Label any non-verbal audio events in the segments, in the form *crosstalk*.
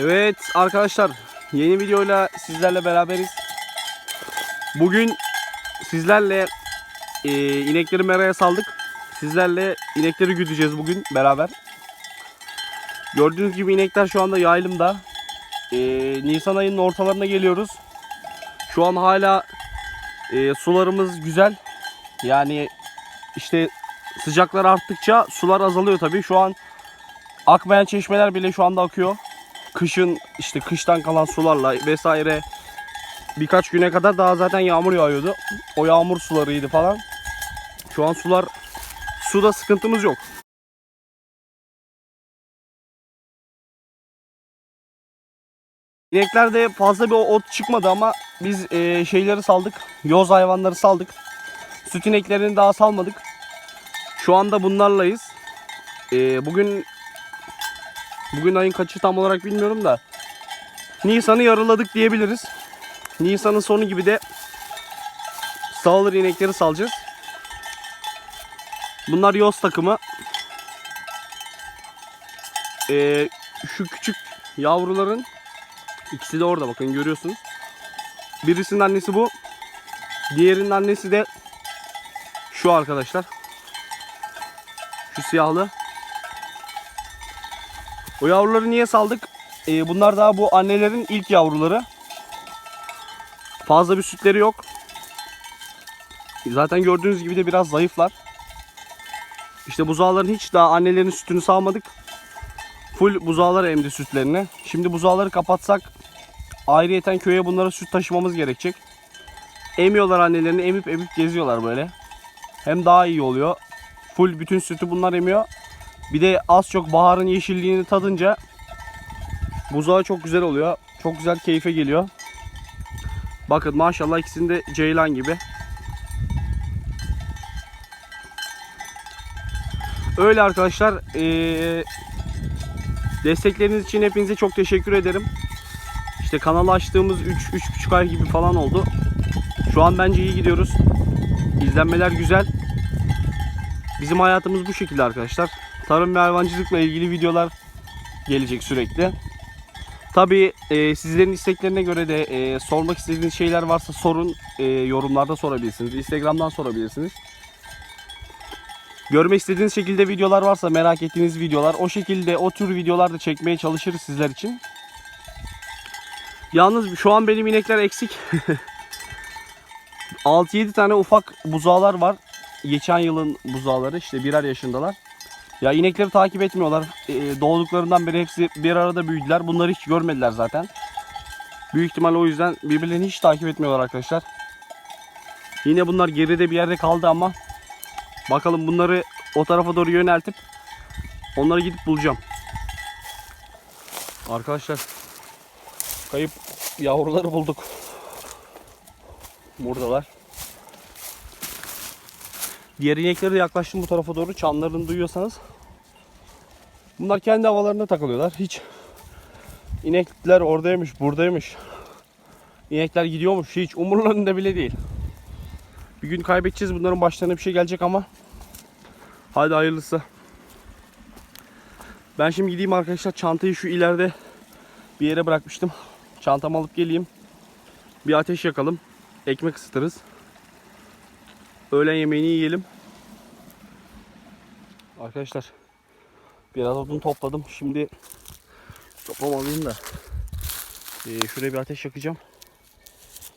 Evet arkadaşlar yeni videoyla sizlerle beraberiz. Bugün sizlerle e, inekleri meraya saldık. Sizlerle inekleri güdeceğiz bugün beraber. Gördüğünüz gibi inekler şu anda yaylımda. E, Nisan ayının ortalarına geliyoruz. Şu an hala e, sularımız güzel. Yani işte sıcaklar arttıkça sular azalıyor tabii. Şu an akmayan çeşmeler bile şu anda akıyor kışın işte kıştan kalan sularla vesaire birkaç güne kadar daha zaten yağmur yağıyordu. O yağmur sularıydı falan. Şu an sular suda sıkıntımız yok. İneklerde fazla bir ot çıkmadı ama biz e, şeyleri saldık. Yoz hayvanları saldık. Süt ineklerini daha salmadık. Şu anda bunlarlayız. E, bugün Bugün ayın kaçı tam olarak bilmiyorum da. Nisan'ı yarıladık diyebiliriz. Nisan'ın sonu gibi de sağılır inekleri salacağız. Bunlar yoz takımı. Ee, şu küçük yavruların ikisi de orada bakın görüyorsunuz. Birisinin annesi bu. Diğerinin annesi de şu arkadaşlar. Şu siyahlı. O yavruları niye saldık? Ee, bunlar daha bu annelerin ilk yavruları. Fazla bir sütleri yok. Zaten gördüğünüz gibi de biraz zayıflar. İşte buzağların hiç daha annelerin sütünü sağmadık. Full buzağlar emdi sütlerini. Şimdi buzağları kapatsak ayrıyeten köye bunlara süt taşımamız gerekecek. Emiyorlar annelerini emip emip geziyorlar böyle. Hem daha iyi oluyor. Full bütün sütü bunlar emiyor. Bir de az çok baharın yeşilliğini tadınca buzağı çok güzel oluyor. Çok güzel keyfe geliyor. Bakın maşallah ikisinde ceylan gibi. Öyle arkadaşlar. Ee, destekleriniz için hepinize çok teşekkür ederim. İşte kanalı açtığımız 3-3,5 ay gibi falan oldu. Şu an bence iyi gidiyoruz. İzlenmeler güzel. Bizim hayatımız bu şekilde arkadaşlar tarım ve hayvancılıkla ilgili videolar gelecek sürekli. Tabii e, sizlerin isteklerine göre de e, sormak istediğiniz şeyler varsa sorun. E, yorumlarda sorabilirsiniz. Instagram'dan sorabilirsiniz. Görmek istediğiniz şekilde videolar varsa merak ettiğiniz videolar o şekilde o tür videolar da çekmeye çalışırız sizler için. Yalnız şu an benim inekler eksik. *laughs* 6-7 tane ufak buzağlar var. Geçen yılın buzağları işte birer yaşındalar. Ya inekleri takip etmiyorlar. Ee, doğduklarından beri hepsi bir arada büyüdüler. Bunları hiç görmediler zaten. Büyük ihtimal o yüzden birbirlerini hiç takip etmiyorlar arkadaşlar. Yine bunlar geride bir yerde kaldı ama bakalım bunları o tarafa doğru yöneltip onları gidip bulacağım. Arkadaşlar kayıp yavruları bulduk. Buradalar. Diğer inekleri de yaklaştım bu tarafa doğru. Çanlarını duyuyorsanız. Bunlar kendi havalarında takılıyorlar. Hiç inekler oradaymış, buradaymış. İnekler gidiyormuş. Hiç umurlarında bile değil. Bir gün kaybedeceğiz. Bunların başlarına bir şey gelecek ama hadi hayırlısı. Ben şimdi gideyim arkadaşlar. Çantayı şu ileride bir yere bırakmıştım. Çantamı alıp geleyim. Bir ateş yakalım. Ekmek ısıtırız. Öğlen yemeğini yiyelim. Arkadaşlar biraz odun topladım. Şimdi toplamalıyım da ee, şuraya bir ateş yakacağım.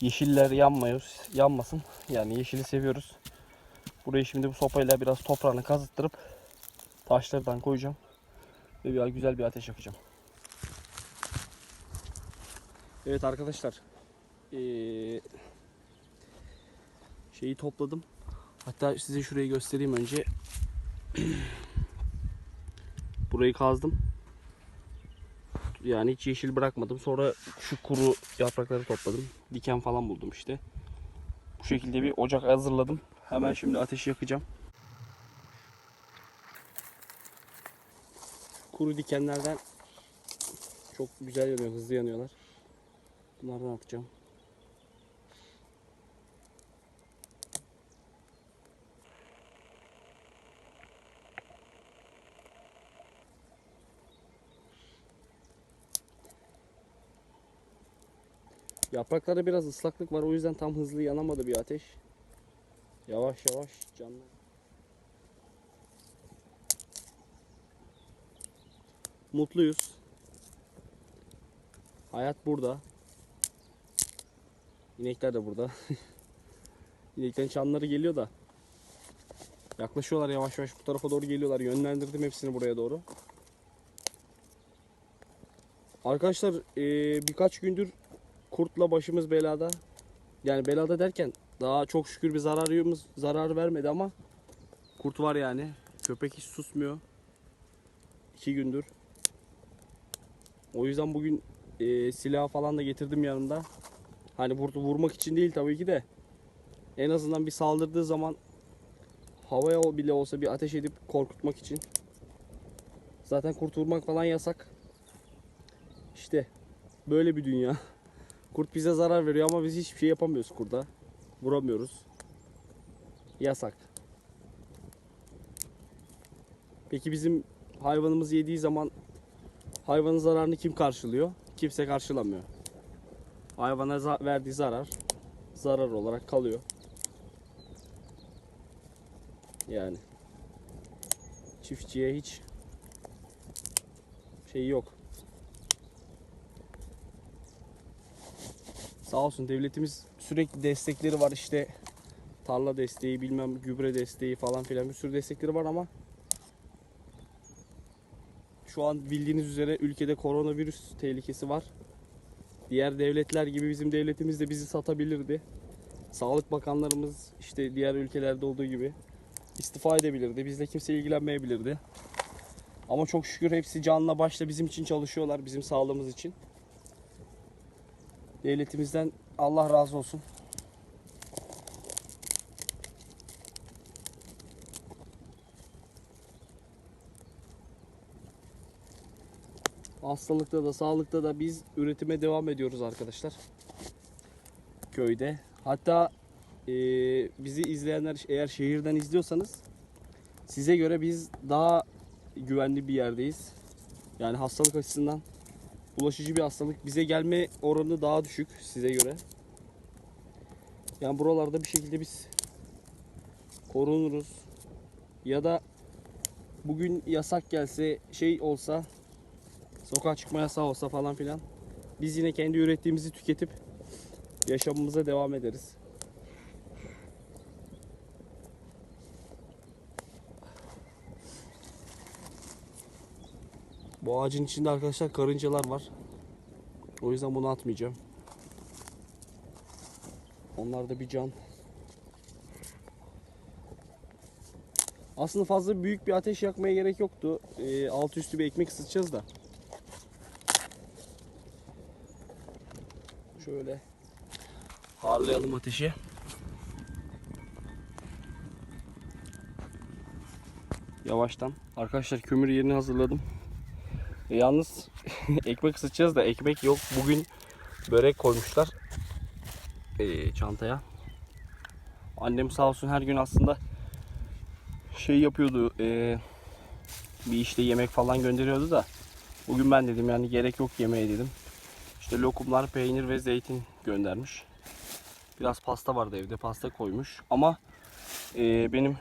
Yeşiller yanmıyor, yanmasın. Yani yeşili seviyoruz. Burayı şimdi bu sopayla biraz toprağını kazıttırıp taşlardan koyacağım. Ve bir güzel bir ateş yakacağım. Evet arkadaşlar. Ee, şeyi topladım. Hatta size şurayı göstereyim önce. *clears throat* Burayı kazdım. Yani hiç yeşil bırakmadım. Sonra şu kuru yaprakları topladım. Diken falan buldum işte. Bu şekilde bir ocak hazırladım. Hemen şimdi ateşi yakacağım. Kuru dikenlerden çok güzel yanıyor, hızlı yanıyorlar. Bunlardan atacağım. Yapraklarda biraz ıslaklık var o yüzden tam hızlı yanamadı bir ateş. Yavaş yavaş canlı. Mutluyuz. Hayat burada. İnekler de burada. *laughs* İneklerin çanları geliyor da. Yaklaşıyorlar yavaş yavaş bu tarafa doğru geliyorlar. Yönlendirdim hepsini buraya doğru. Arkadaşlar birkaç gündür kurtla başımız belada. Yani belada derken daha çok şükür bir zararımız zarar vermedi ama kurt var yani. Köpek hiç susmuyor. İki gündür. O yüzden bugün eee silah falan da getirdim yanımda. Hani vur- vurmak için değil tabii ki de. En azından bir saldırdığı zaman havaya bile olsa bir ateş edip korkutmak için. Zaten kurt vurmak falan yasak. İşte böyle bir dünya. *laughs* Kurt bize zarar veriyor ama biz hiçbir şey yapamıyoruz kurda. Vuramıyoruz. Yasak. Peki bizim hayvanımız yediği zaman hayvanın zararını kim karşılıyor? Kimse karşılamıyor. Hayvana za- verdiği zarar zarar olarak kalıyor. Yani çiftçiye hiç şey yok. Sağ olsun devletimiz sürekli destekleri var işte tarla desteği bilmem gübre desteği falan filan bir sürü destekleri var ama şu an bildiğiniz üzere ülkede koronavirüs tehlikesi var. Diğer devletler gibi bizim devletimiz de bizi satabilirdi. Sağlık bakanlarımız işte diğer ülkelerde olduğu gibi istifa edebilirdi. Bizle kimse ilgilenmeyebilirdi. Ama çok şükür hepsi canla başla bizim için çalışıyorlar, bizim sağlığımız için. Devletimizden Allah razı olsun. Hastalıkta da sağlıkta da biz üretime devam ediyoruz arkadaşlar. Köyde. Hatta eee, bizi izleyenler eğer şehirden izliyorsanız size göre biz daha güvenli bir yerdeyiz. Yani hastalık açısından bulaşıcı bir hastalık. Bize gelme oranı daha düşük size göre. Yani buralarda bir şekilde biz korunuruz. Ya da bugün yasak gelse şey olsa sokağa çıkma yasağı olsa falan filan biz yine kendi ürettiğimizi tüketip yaşamımıza devam ederiz. Bu ağacın içinde arkadaşlar karıncalar var. O yüzden bunu atmayacağım. Onlar da bir can. Aslında fazla büyük bir ateş yakmaya gerek yoktu. Ee, altı üstü bir ekmek ısıtacağız da. Şöyle harlayalım ateşi. Yavaştan. Arkadaşlar kömür yerini hazırladım. E, yalnız *laughs* ekmek ısıtacağız da ekmek yok. Bugün börek koymuşlar e, çantaya. Annem sağ olsun her gün aslında şey yapıyordu. e, bir işte yemek falan gönderiyordu da bugün ben dedim yani gerek yok yemeğe dedim. İşte lokumlar, peynir ve zeytin göndermiş. Biraz pasta vardı evde pasta koymuş ama e, benim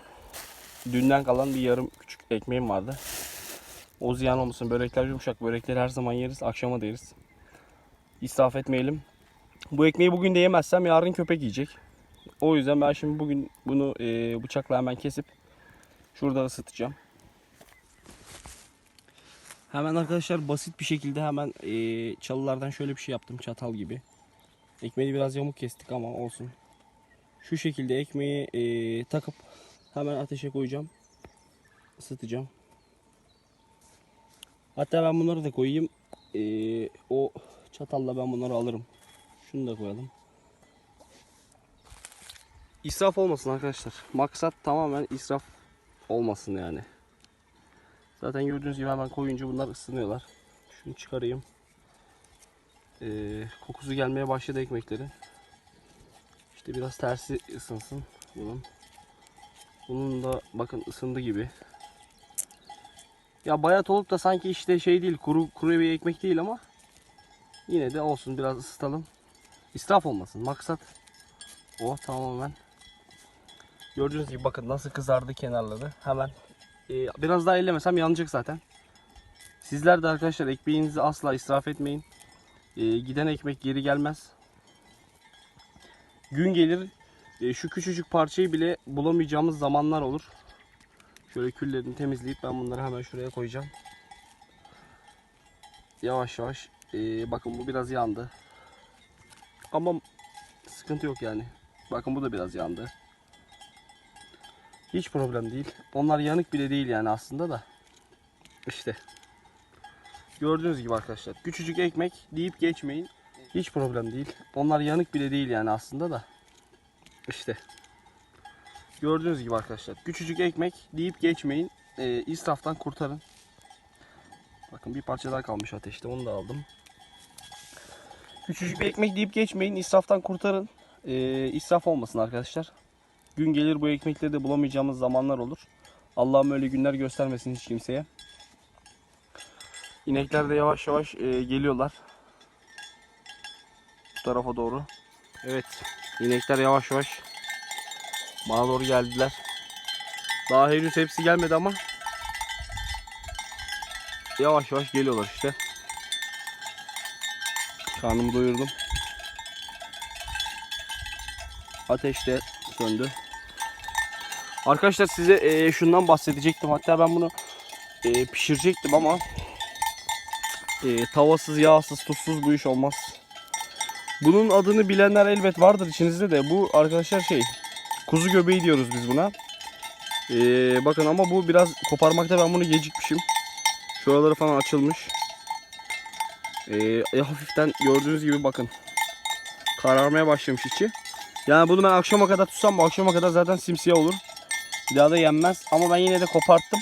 dünden kalan bir yarım küçük ekmeğim vardı. O ziyan olmasın. Börekler yumuşak. Börekleri her zaman yeriz. Akşama da yeriz. İsraf etmeyelim. Bu ekmeği bugün de yemezsem yarın köpek yiyecek. O yüzden ben şimdi bugün bunu e, bıçakla hemen kesip şurada ısıtacağım. Hemen arkadaşlar basit bir şekilde hemen e, çalılardan şöyle bir şey yaptım çatal gibi. Ekmeği biraz yamuk kestik ama olsun. Şu şekilde ekmeği e, takıp hemen ateşe koyacağım. Isıtacağım. Hatta ben bunları da koyayım. Ee, o çatalla ben bunları alırım. Şunu da koyalım. İsraf olmasın arkadaşlar. Maksat tamamen israf olmasın yani. Zaten gördüğünüz gibi hemen koyunca bunlar ısınıyorlar. Şunu çıkarayım. Ee, kokusu gelmeye başladı ekmeklerin. İşte biraz tersi ısınsın bunun. Bunun da bakın ısındı gibi. Ya bayat olup da sanki işte şey değil kuru kuru bir ekmek değil ama yine de olsun biraz ısıtalım. İsraf olmasın. Maksat o tamamen. Gördüğünüz gibi bakın nasıl kızardı kenarları. Hemen e, biraz daha ellemesem yanacak zaten. Sizler de arkadaşlar ekmeğinizi asla israf etmeyin. E, giden ekmek geri gelmez. Gün gelir e, şu küçücük parçayı bile bulamayacağımız zamanlar olur. Şöyle küllerini temizleyip ben bunları hemen şuraya koyacağım. Yavaş yavaş. e, bakın bu biraz yandı. Ama sıkıntı yok yani. Bakın bu da biraz yandı. Hiç problem değil. Onlar yanık bile değil yani aslında da. İşte. Gördüğünüz gibi arkadaşlar. Küçücük ekmek deyip geçmeyin. Hiç problem değil. Onlar yanık bile değil yani aslında da. İşte. Gördüğünüz gibi arkadaşlar. Küçücük ekmek deyip geçmeyin. Ee, israftan kurtarın. Bakın bir parça daha kalmış ateşte. Onu da aldım. Küçücük bir ekmek deyip geçmeyin. İsraftan kurtarın. Ee, israf olmasın arkadaşlar. Gün gelir bu ekmekleri de bulamayacağımız zamanlar olur. Allah'ım öyle günler göstermesin hiç kimseye. İnekler de yavaş yavaş e, geliyorlar. Bu tarafa doğru. Evet. İnekler yavaş yavaş bana doğru geldiler. Daha henüz hepsi gelmedi ama yavaş yavaş geliyorlar işte. Karnımı doyurdum. Ateş de söndü. Arkadaşlar size e, şundan bahsedecektim. Hatta ben bunu e, pişirecektim ama e, tavasız, yağsız, tuzsuz bu iş olmaz. Bunun adını bilenler elbet vardır içinizde de. Bu arkadaşlar şey kuzu göbeği diyoruz biz buna. E, bakın ama bu biraz koparmakta ben bunu gecikmişim. Şuraları falan açılmış. E, e, hafiften gördüğünüz gibi bakın kararmaya başlamış içi. Yani bunu ben akşama kadar tutsam bu akşama kadar zaten simsiyah olur. Bir daha da yenmez. Ama ben yine de koparttım.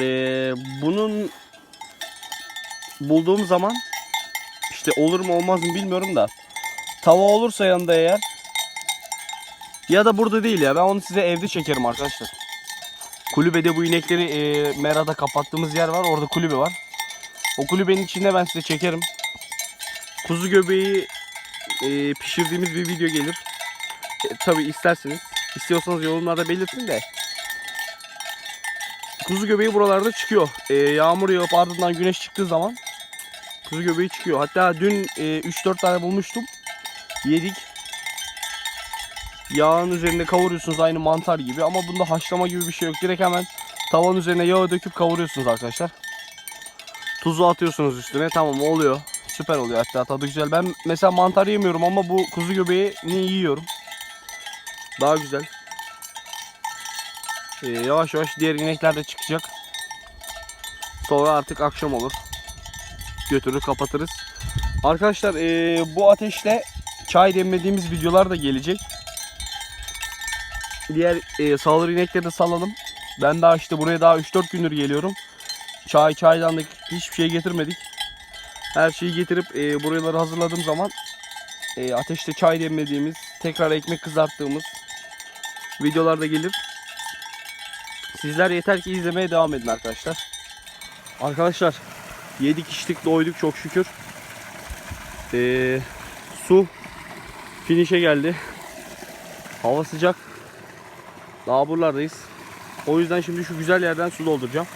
Ee, bunun bulduğum zaman işte olur mu olmaz mı bilmiyorum da tava olursa yanında eğer ya da burada değil ya ben onu size evde çekerim arkadaşlar. Kulübede bu inekleri e, merada kapattığımız yer var. Orada kulübe var. O kulübenin içinde ben size çekerim. Kuzu göbeği e, pişirdiğimiz bir video gelir. E, Tabi isterseniz. İstiyorsanız yorumlarda belirtin de. Kuzu göbeği buralarda çıkıyor. E, yağmur yağıp ardından güneş çıktığı zaman kuzu göbeği çıkıyor. Hatta dün e, 3-4 tane bulmuştum. Yedik. Yağın üzerinde kavuruyorsunuz aynı mantar gibi ama bunda haşlama gibi bir şey yok. Direkt hemen tavanın üzerine yağı döküp kavuruyorsunuz arkadaşlar. Tuzu atıyorsunuz üstüne. Tamam oluyor. Süper oluyor hatta tadı güzel. Ben mesela mantar yemiyorum ama bu kuzu göbeğini yiyorum. Daha güzel. Ee, yavaş yavaş diğer inekler de çıkacak. Sonra artık akşam olur. Götürür kapatırız. Arkadaşlar ee, bu ateşte çay demlediğimiz videolar da gelecek. Diğer ee, sağır inekleri de salalım. Ben daha işte buraya daha 3-4 gündür geliyorum. Çay çaydanlık hiçbir şey getirmedik. Her şeyi getirip e, buraları hazırladığım zaman e, ateşte çay demlediğimiz, tekrar ekmek kızarttığımız videolar da gelir. Sizler yeter ki izlemeye devam edin arkadaşlar. Arkadaşlar yedik içtik doyduk çok şükür. E, su finişe geldi. Hava sıcak. Daha buralardayız. O yüzden şimdi şu güzel yerden su dolduracağım.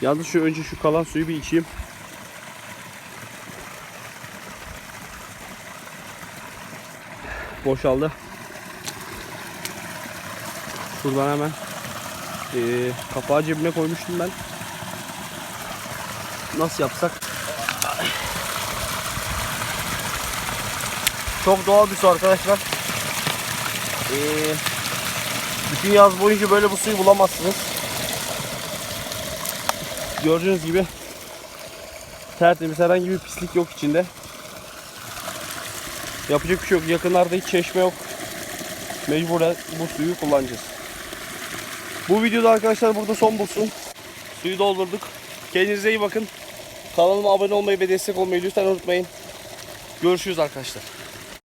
Yalnız şu önce şu kalan suyu bir içeyim. boşaldı. Şuradan hemen ee, kapağı cebime koymuştum ben. Nasıl yapsak? Çok doğal bir su arkadaşlar. Ee, bütün yaz boyunca böyle bu suyu bulamazsınız. Gördüğünüz gibi tertemiz herhangi bir pislik yok içinde. Yapacak bir şey yok. Yakınlarda hiç çeşme yok. Mecburen bu suyu kullanacağız. Bu videoda arkadaşlar burada son bulsun. Suyu doldurduk. Kendinize iyi bakın. Kanalıma abone olmayı ve destek olmayı lütfen unutmayın. Görüşürüz arkadaşlar.